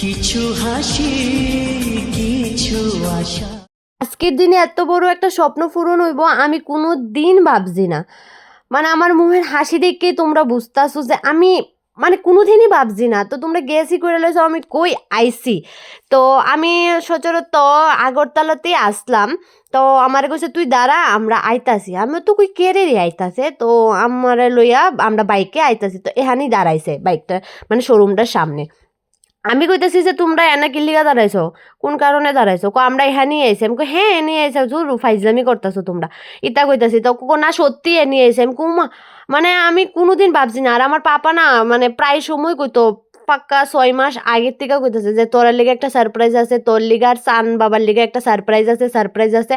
কিছু হাসি, কিছু আশা। আজকের দিনে এত বড় একটা স্বপ্ন পূরণ হইব, আমি কোনো দিন ভাবছি না। মানে আমার মুখের হাসি দেখে তোমরা বুঝতেছো যে আমি মানে কোনো দিনই ভাবছি না। তো তোমরা গেছি করে লেছো আমি কই আইসি তো আমি সচরাচর আগরতলাতেই আসলাম। তো আমার কাছে তুই দাঁড়া, আমরা আইতাছি। আমি তো কই কেরে রে আইতাছে। তো আমার লইয়া আমরা বাইকে আইতাছি। তো এখানেই দাঁড়াইছে বাইকটা মানে শোরুমটার সামনে। আমি কইতাছি যে তোমরা এনা কিল্লিগা দাঁড়াইছো? কোন কারণে দাঁড়াইছো? কো, আমরা এখানে আইছি। আমি কই হ্যাঁ এনে আইসা জোর ফাইজলামি করতেছো তোমরা। ইতা কইতাছি, তো, কো, না, সত্যি এনে আইছি। আমি কুমা মানে আমি কোনোদিন ভাবছি না। আর আমার পাপা না মানে প্রায় সময় কইতো, পাক্কা ছয় মাস আগের থেকে কইতেছে যে তোর লিগে একটা সারপ্রাইজ আছে, তোর লিগে আর সান বাবার লিগে একটা সারপ্রাইজ আছে সারপ্রাইজ আছে।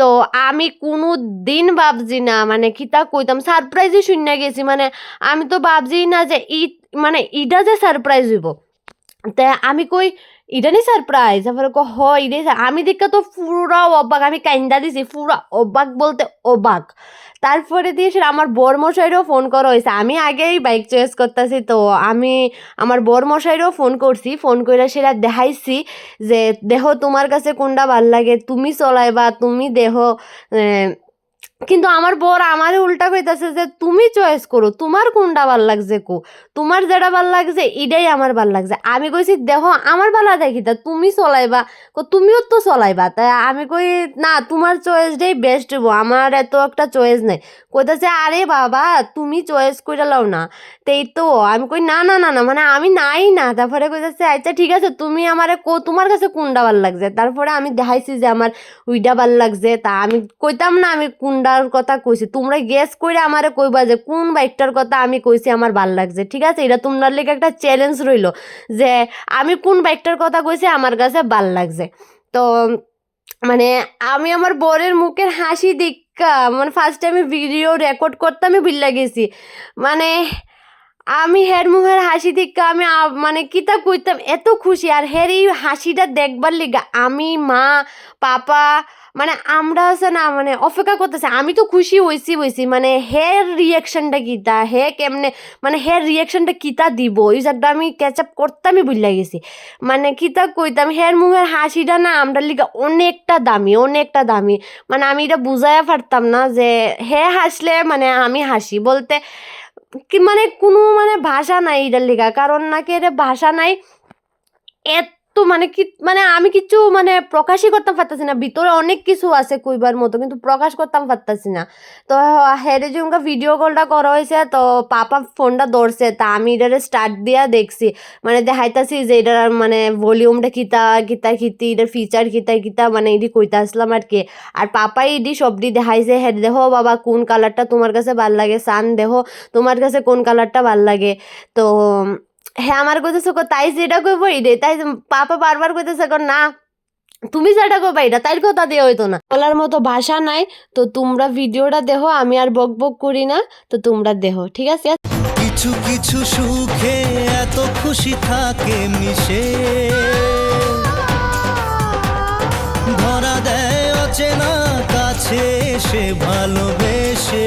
তো আমি কোনো দিন ভাবছি না মানে কিতা কইতাম সারপ্রাইজই শূন্য গেছি। মানে আমি তো ভাবছি না যে ই মানে ইটা যে সারপ্রাইজ হইব। তা আমি কই, এটা নি সারপ্রাইজ তারপরে কো হ ইডে আমি দেখা তো পুরা অবাক, আমি কাইন্দা দিছি, পুরা অবাক বলতে অবাক। তারপরে দিয়ে সে আমার বরমশাইরও ফোন করা হয়েছে আমি আগেই বাইক চয়েস করতেছি, তো আমি আমার বরমশাইরও ফোন করছি। ফোন করে সেটা দেখাইছি যে দেহ তোমার কাছে কোনটা ভালো লাগে, তুমি চলাইবা, তুমি দেহ কিন্তু আমার বর আমারে উল্টা কইতাছে যে, তুমি চয়েস করো, তোমার কোনটা ভালো লাগছে কো? তোমার যেটা ভালো লাগছে, এটাই আমার ভালো লাগছে। আমি কইছি, দেখো, আমার ভালো দেখি তা তুমি চলাইবা। কো, তুমিও তো চলাইবা। তাই আমি কই, না, তোমার চয়েসটাই বেস্ট হব আমার এত একটা চয়েস নাই। কইতাছে, আরে বাবা, তুমি চয়েস করে লাও না। তেই তো, আমি কই, না না না না মানে আমি নাই না। তারপরে কইতাছে আচ্ছা ঠিক আছে, তুমি আমারে কো, তোমার কাছে কোনটা ভালো লাগছে? তারপরে আমি দেখাইছি যে, আমার উইটা ভালো লাগছে। তা আমি কইতাম না আমি কোনটার কথা কইছি। তোমরা গেস করে আমারে কইবা যে কোন বাইকটার কথা আমি কইছি আমার ভালো লাগছে, ঠিক আছে? এটা তোমার লেগে একটা চ্যালেঞ্জ রইল যে আমি কোন বাইকটার কথা কইছি আমার কাছে ভালো লাগছে। তো মানে আমি আমার বরের মুখের হাসি দেখা মানে ফার্স্ট টাইমে ভিডিও রেকর্ড করতে আমি ভুল গেছি মানে আমি হের মুখের হাসি দেখা আমি মানে কিতা কইতাম, এত খুশি। আর হের এই হাসিটা দেখবার লিগা আমি মা, পাপা মানে আমরা আছে না মানে অপেক্ষা করতেছে। আমি তো খুশি হইছি হয়েছি মানে হের রিয়াকশনটা কিতা হে কেমনে? মানে হের রিয়াকশনটা কিতা দিব? এই জায়গাটা আমি ক্যাচ আপ করতামই ভুল গেছি। মানে কিতা কইতাম হের মুখের হাসিটা না আমরা লিগা অনেকটা দামি অনেকটা দামি। মানে আমি এটা বুঝাইয়া পারতাম না যে হে হাসলে মানে আমি হাসি বলতে কি মানে কোনো মানে ভাষা নাই এটার লিগা। কারণ নাকি এটা ভাষা নাই, এত মানে কি মানে আমি কিছু মানে প্রকাশই করতাম পারতাছি না। ভিতরে অনেক কিছু আছে কইবার মতো, কিন্তু প্রকাশ করতাম পারতাছি না। তো হেরে যুঙ্কা ভিডিও কলটা করা হয়েছে তো পাপা ফোনটা ধরছে, তা আমি এটারে স্টার্ট দিয়া দেখছি। মানে দেখাইতাছি যে এটার মানে ভলিউমটা কিতা কিতা, কিতি, এটার ফিচার কিতা কিতা মানে এটি কইতা আসলাম আর কি। আর পাপাই এটি সবটি দেখাইছে হ্যাঁ দেখো বাবা কোন কালারটা তোমার কাছে ভালো লাগে, সান দেখো তোমার কাছে কোন কালারটা ভালো লাগে। তো হ্যাঁ আমার কইতেছে কো তাই যেটা কইব রে? তাই পাপা বারবার কইতেছে কো না তুমি যেটা কইবা এটা তাই কথা দিয়ে হইতো না। বলার মতো ভাষা নাই তো তোমরা ভিডিওটা দেখো আমি আর বক বক করি না তো তোমরা দেখো ঠিক আছে? কিছু কিছু সুখে এত খুশি থাকে মিশে। ধরা দেয় অচেনা কাছে এসে ভালোবেসে।